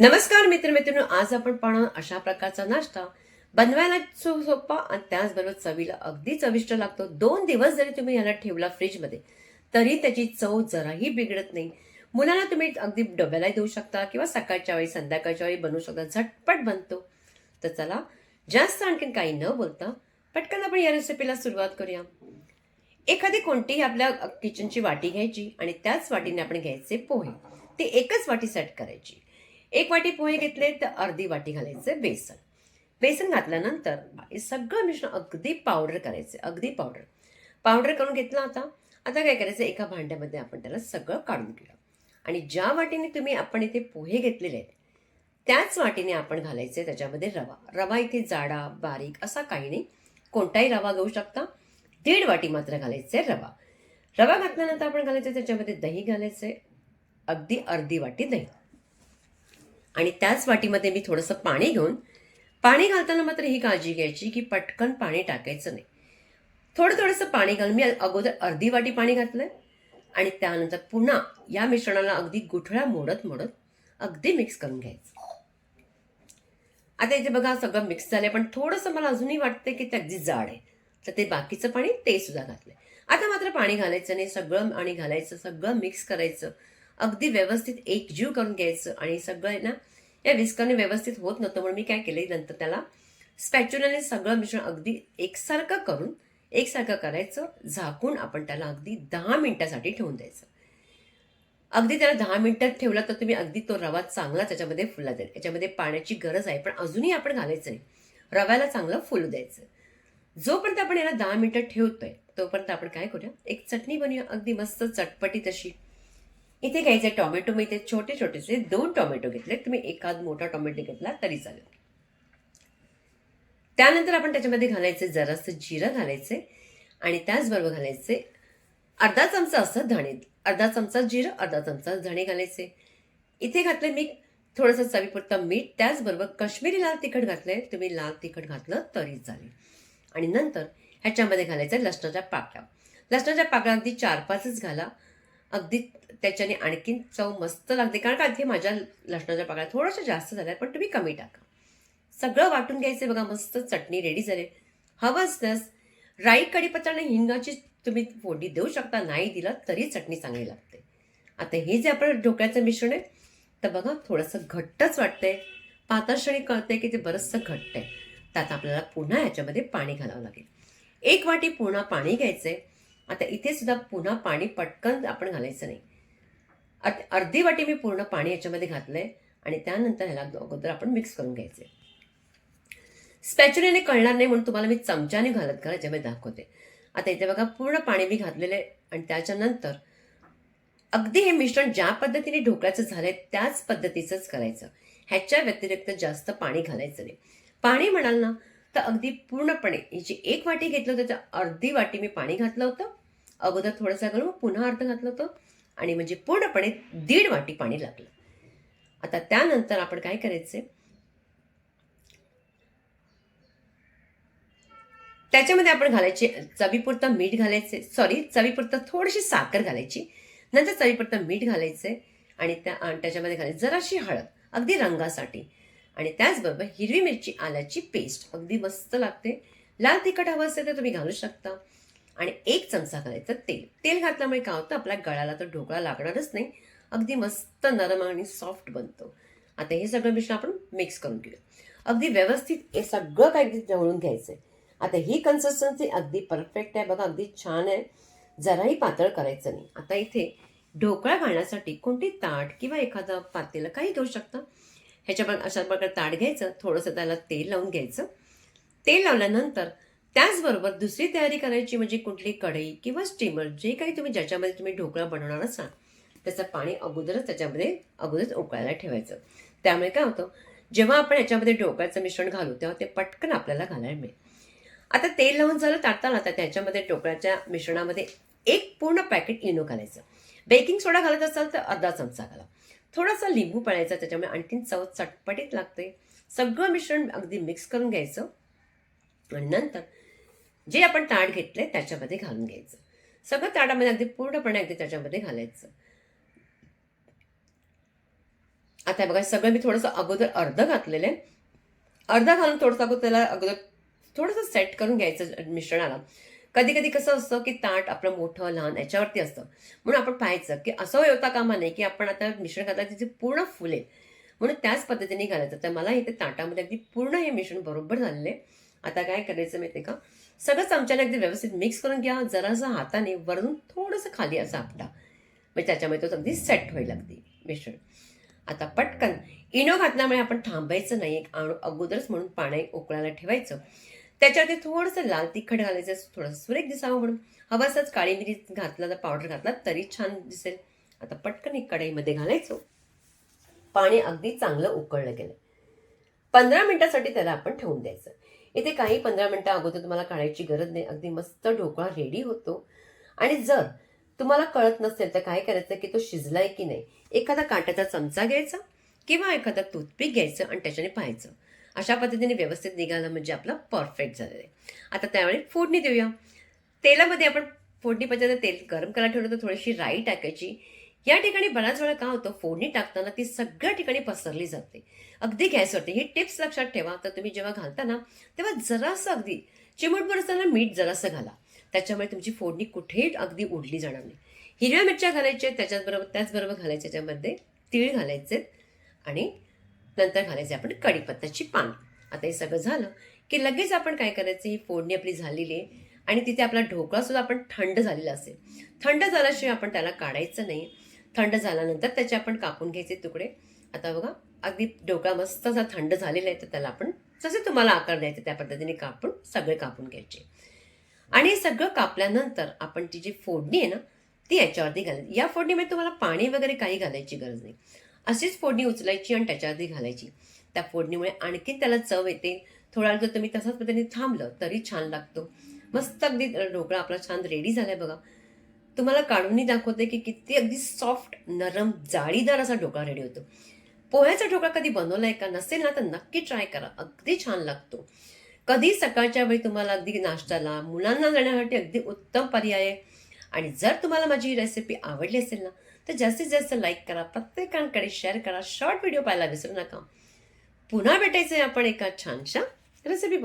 नमस्कार मित्र मित्रांनो आज आपण पाहणार अशा प्रकारचा नाश्ता. बनवायला सोपा आणि त्याचबरोबर चवीला अगदी चविष्ट लागतो. दोन दिवस जरी तुम्ही याला ठेवला फ्रीजमध्ये तरी त्याची चव जराही बिघडत नाही. मुलांना तुम्ही अगदी डब्यालाही देऊ शकता किंवा सकाळच्या वेळी संध्याकाळच्या वेळी बनवू शकता. झटपट बनतो. तर चला जास्त आणखीन काही न बोलता पटकन आपण या रेसिपीला सुरुवात करूया. एखादी कोणतीही आपल्या किचनची वाटी घ्यायची आणि त्याच वाटीने आपण घ्यायचे पोहे. ते एकच वाटी सेट करायची. एक वाटी पोहे घेतले तर अर्धी वाटी घालायचे बेसन. बेसन घातल्यानंतर हे सगळं मिश्रण अगदी पावडर करायचे अगदी पावडर पावडर करून घेतलं आता. आता काय करायचं? एका भांड्यामध्ये आपण त्याला सगळं काढून घेऊया. आणि ज्या वाटीने तुम्ही आपण इथे पोहे घेतलेले आहेत त्याच वाटीने आपण घालायचे त्याच्यामध्ये रवा. रवा इथे जाडा बारीक असा काही नाही. कोणताही रवा घेऊ शकता. दीड वाटी मात्र घालायचे रवा. रवा घातल्यानंतर आपण घालायचं त्याच्यामध्ये दही घालायचे. अगदी अर्धी वाटी दही. आणि त्याच वाटीमध्ये मी थोडंसं पाणी घेऊन पाणी घालताना मात्र ही काळजी घ्यायची की पटकन पाणी टाकायचं नाही. थोडं थोडंसं पाणी घालून मी अगोदर अर्धी वाटी पाणी घातलंय आणि त्यानंतर पुन्हा या मिश्रणाला अगदी गुठळ्या मोडत मोडत अगदी मिक्स करून घ्यायचं. आता इथे बघा सगळं मिक्स झालंय पण थोडंसं मला अजूनही वाटतंय की ते अगदी जाड आहे. तर ते बाकीचं पाणी ते सुद्धा घातलंय. आता मात्र पाणी घालायचं नाही सगळं आणि घालायचं सगळं मिक्स करायचं. अगदी व्यवस्थित एकजीव करून घ्यायचं आणि सगळं आहे ना या विस्काने व्यवस्थित होत नव्हतं म्हणून मी काय केलं नंतर त्याला स्पॅच्युलाने सगळं मिश्रण अगदी एकसारखं करून एकसारखं करायचं झाकून आपण त्याला अगदी दहा मिनिटासाठी ठेवून द्यायचं. अगदी त्याला दहा मिनिटात ठेवला तर तुम्ही अगदी तो रवा चांगला त्याच्यामध्ये फुला जाईल. याच्यामध्ये पाण्याची गरज आहे पण अजूनही आपण घालायचं नाही. रव्याला चांगलं फुलू द्यायचं. जोपर्यंत आपण याला दहा मिनटं ठेवतोय तोपर्यंत आपण काय करूया एक चटणी बनवूया अगदी मस्त चटपटी तशी इथे घ्यायचे टोमॅटो मी इथे छोटे छोटेसे दोन टोमॅटो घेतले. तुम्ही एखाद मोठा टोमॅटो घेतला तरी चालेल. त्यानंतर आपण त्याच्यामध्ये घालायचे जरासं जिरं घालायचे आणि त्याचबरोबर घालायचे अर्धा चमचा असं धणे. अर्धा चमचा जिरं अर्धा चमचा धणे घालायचे. इथे घातले मी थोडंसं चवीपुरतं मीठ त्याचबरोबर काश्मीरी लाल तिखट घातलंय तुम्ही लाल तिखट घातलं तरी चालेल. आणि नंतर ह्याच्यामध्ये घालायचं लसणाच्या पाकळ्या. लसणाच्या पाकळ्या अगदी चार पाचच घाला. अगदी त्याच्याने आणखीन चव मस्त लागते. कारण का अगदी माझ्या लसणाच्या पाकळ्या थोड्याशा जास्त झाल्या पण तुम्ही कमी टाका. सगळं वाटून घ्यायचं बघा मस्त चटणी रेडी झाली. हवं नस राई कढीपत्ता आणि हिंगाची तुम्ही फोडणी देऊ शकता नाही दिला तरी चटणी चांगली लागते. आता हे जे आपण ढोकळ्याचं मिश्रण आहे तर बघा थोडंसं घट्टच वाटतंय. पातळशणी कळते की ते बरंचसं घट्ट आहे त्यात आपल्याला पुन्हा ह्याच्यामध्ये पाणी घालावं लागेल. एक वाटी पुन्हा पाणी घ्यायचंय. आता इथे सुद्धा पुन्हा पाणी पटकन आपण घालायचं नाही. अत- अर्धी वाटी मी पूर्ण पाणी याच्यामध्ये घातलंय आणि त्यानंतर ह्याला अगोदर आपण मिक्स करून घ्यायचे. स्पॅच्युलीने कळणार नाही म्हणून तुम्हाला मी चमच्याने घालत का याच्यामध्ये दाखवते. आता इथे बघा पूर्ण पाणी मी घातलेलं आहे आणि त्याच्यानंतर अगदी हे मिश्रण ज्या पद्धतीने ढोकळ्याचं झालंय त्याच पद्धतीचंच करायचं. ह्याच्या व्यतिरिक्त जास्त पाणी घालायचं नाही. पाणी म्हणाल ना तर अगदी पूर्णपणे याची एक वाटी घेतलं होतं त्या अर्धी वाटी मी पाणी घातलं होतं. अगोदर थोडंसं घालून पुन्हा अर्ध घातलं होतं. आणि म्हणजे पूर्णपणे दीड वाटी पाणी लागलं. आता त्यानंतर आपण काय करायचे त्याच्यामध्ये आपण घालायचे चवीपुरतं मीठ घालायचे सॉरी चवीपुरतं थोडीशी साखर घालायची. नंतर चवीपुरतं मीठ घालायचे आणि त्या त्याच्यामध्ये घालायचं जराशी हळद. अगदी रंगासाठी. आणि त्याचबरोबर हिरवी मिरची आल्याची पेस्ट अगदी मस्त लागते. लाल तिखट हवं असेल तर तुम्ही घालू शकता. आणि एक चमचा घालायचं तेल. तेल घातल्यामुळे काय होतं? आपल्या गळाला तर ढोकळा लागणारच नाही. अगदी मस्त नरम आणि सॉफ्ट बनतो. आता हे सगळं मिश्रण आपण मिक्स करून घेऊया. अगदी व्यवस्थित हे सगळं काही जवळून घ्यायचं आहे आता ही कन्सिस्टन्सी अगदी परफेक्ट आहे. बघा अगदी छान आहे. जराही पातळ करायचं नाही. आता इथे ढोकळा घालण्यासाठी कोणती ताट किंवा एखादं पातेलं काही घेऊ शकता. ह्याच्या पण अशा प्रकारे ताट घ्यायचं थोडंसं त्याला तेल लावून घ्यायचं. तेल लावल्यानंतर त्याचबरोबर दुसरी तयारी करायची म्हणजे कुठली कढई किंवा स्टीमर जे काही तुम्ही ज्याच्यामध्ये तुम्ही ढोकळा बनवणार असाल त्याचं पाणी अगोदरच त्याच्यामध्ये अगोदरच उकळायला ठेवायचं. त्यामुळे काय होतं जेव्हा आपण याच्यामध्ये ढोकळ्याचं मिश्रण घालू तेव्हा ते पटकन आपल्याला घालायला मिळेल. आता तेल लावून झालं ताटताना तर त्याच्यामध्ये ढोकळ्याच्या मिश्रणामध्ये एक पूर्ण पॅकेट इनो घालायचं. बेकिंग सोडा घालत असाल तर अर्धा चमचा घाला. थोडासा लिंबू पळायचा त्याच्यामुळे आणखीन चव चटपटीत लागते. सगळं मिश्रण अगदी मिक्स करून घ्यायचं. आणि नंतर जे आपण ताट घेतले त्याच्यामध्ये घालून घ्यायचं. सगळं ताटामध्ये अगदी पूर्णपणे अगदी त्याच्यामध्ये घालायचं. आता बघा सगळं मी थोडंसं अगोदर अर्ध घातलेलं आहे. अर्धा घालून थोडंसं अगोदर त्याला अगोदर थोडंसं सेट करून घ्यायचं मिश्रणाला. कधी कधी कसं असतं की ताट आपलं मोठं लहान याच्यावरती असतं. म्हणून आपण पाहायचं की असं होता कामा नाही की आपण आता मिश्रण घातलं तिथे पूर्ण फुलेल म्हणून त्याच पद्धतीने घालायचं. तर मला इथे ताटामध्ये अगदी पूर्ण हे मिश्रण बरोबर झालेलं आहे. आता काय करायचं माहिती का? सगळं चमच्याने अगदी व्यवस्थित मिक्स करून घ्या. जरासा हाताने वरून थोडंसं खाली असं आपला. म्हणजे त्याच्यामध्ये तो अगदी सेट होईल अगदी मिश्रण. आता पटकन इनो घातल्यामुळे आपण थांबायचं नाही. एक आणू अगोदरच म्हणून पाणी उकळायला ठेवायचं. त्याच्यावरती थोडंसं लाल तिखट घालायचं थोडंसं सुरेख दिसावं म्हणून. हवा असंच काळी मिरी घातला तर पावडर घातला तरी छान दिसेल. आता पटकन एक कढईमध्ये घालायचो. पाणी अगदी चांगलं उकळलं गेलं. पंधरा मिनिटासाठी त्याला आपण ठेवून द्यायचं. इथे काही पंधरा मिनटं अगोदर तुम्हाला काढायची गरज नाही. अगदी मस्त ढोकळा रेडी होतो. आणि जर तुम्हाला कळत नसेल तर काय करायचं की तो शिजलाय की नाही एखादा काट्याचा चमचा घ्यायचा किंवा एखादा टूथपिक घ्यायचं आणि त्याच्याने पाहायचं. अशा पद्धतीने व्यवस्थित निघालं म्हणजे आपलं परफेक्ट झालेलं आहे. आता त्यावेळी फोडणी देऊया. तेलामध्ये आपण फोडणी पद्धतीने तेल गरम करायला ठेवलं तर थोडीशी राई टाकायची. या ठिकाणी बऱ्याच वेळा काय होतं फोडणी टाकताना ती सगळ्या ठिकाणी पसरली जाते. अगदी गॅसवरती ही टिप्स लक्षात ठेवा. तर तुम्ही जेव्हा घालता ना तेव्हा जरासं अगदी चिमटभर असताना मीठ जरासं घाला. त्याच्यामुळे तुमची फोडणी कुठेही अगदी उडली जाणार नाही. हिरव्या मिरच्या घालायच्या त्याच्याचबरोबर त्याचबरोबर घालायच्या त्याच्यामध्ये तीळ घालायचे. आणि नंतर घालायचे आपण कढीपत्त्याची पान. आता हे सगळं झालं की लगेच आपण काय करायचं? ही फोडणी आपली झालेली आहे आणि तिथे आपला ढोकळा सुद्धा आपण थंड झालेला असेल. थंड झाल्याशिवाय आपण त्याला काढायचं नाही. थंड झाल्यानंतर त्याचे आपण कापून घ्यायचे तुकडे. आता बघा अगदी ढोकळा मस्त असा थंड झालेला आहे तर त्याला आपण जसे तुम्हाला आकार द्यायचे त्या पद्धतीने कापून सगळे कापून घ्यायचे. आणि हे सगळं कापल्यानंतर आपण ती जी फोडणी आहे ना ती याच्यावरती घालायची. या फोडणीमध्ये तुम्हाला पाणी वगैरे काही घालायची गरज नाही. अशीच फोडणी उचलायची आणि त्याच्यावरती घालायची. त्या फोडणीमुळे आणखी त्याला चव येते. थोडा वेळ जर तुम्ही तसाच पद्धतीने थांबलं तरी छान लागतो. मस्त अगदी ढोकळा आपला छान रेडी झालाय बघा. तुम्हाला काढूनही दाखवते की किती अगदी सॉफ्ट नरम जाळीदार असा ढोकळा रेडी होतो. पोह्याचा ढोकळा कधी बनवलाय का नसेल ना तर नक्की ट्राय करा. अगदी छान लागतो. कधी सकाळच्या वेळी तुम्हाला अगदी नाश्त्याला मुलांना जाण्यासाठी अगदी उत्तम पर्याय आहे. आणि जर तुम्हाला माझी ही रेसिपी आवडली असेल ना तर जास्तीत जास्त लाईक करा प्रत्येकांकडे शेअर करा. शॉर्ट व्हिडिओ पाहायला विसरू नका. पुन्हा भेटायचं आहे आपण एका छानशा रेसिपी